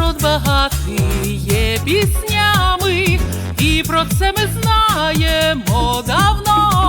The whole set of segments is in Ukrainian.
народ багатий є піснями, і про це ми знаємо давно.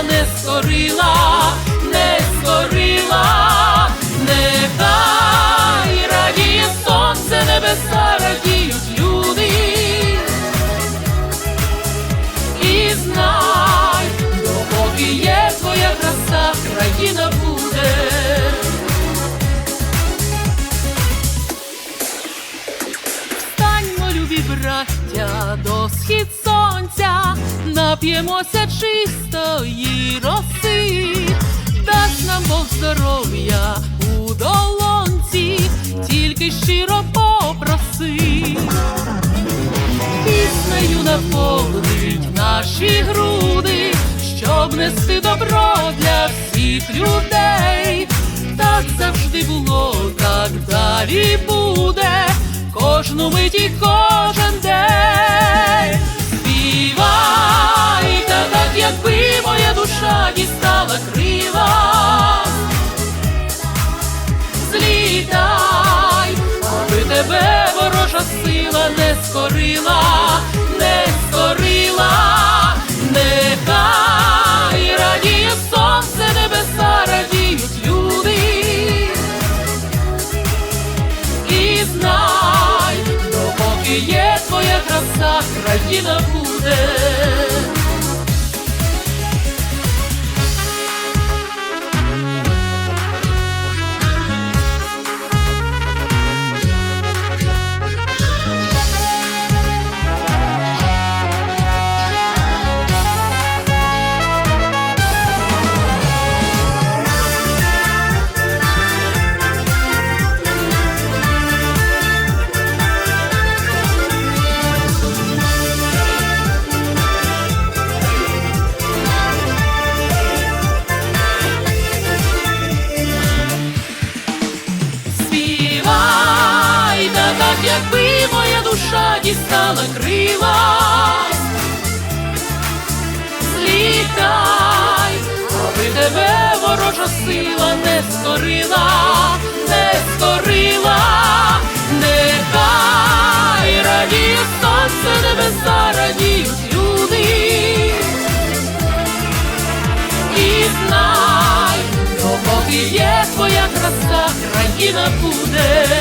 Сила не скорила, не скорила, нехай радіє сонце, небеса радіють люди. І знай, допоки є твоя краса, країна буде. Станьмо, любі браття, до схід нап'ємося чистої роси, дасть нам Бог здоров'я у долонці, тільки щиро попроси. Піснею наповнить наші груди, щоб нести добро для всіх людей. Так завжди було, так далі буде, кожну мить і кожен день. Скорила, не скорила, нехай радіє сонце, небеса радіють люди. І знай, допоки є твоя краса, країна буде. Так, якби моя душа дістала крила. Злітай, аби тебе ворожа сила не скорила, не скорила, нехай радіє сонце, небеса радіють люди. І знай, допоки є твоя краса, країна буде.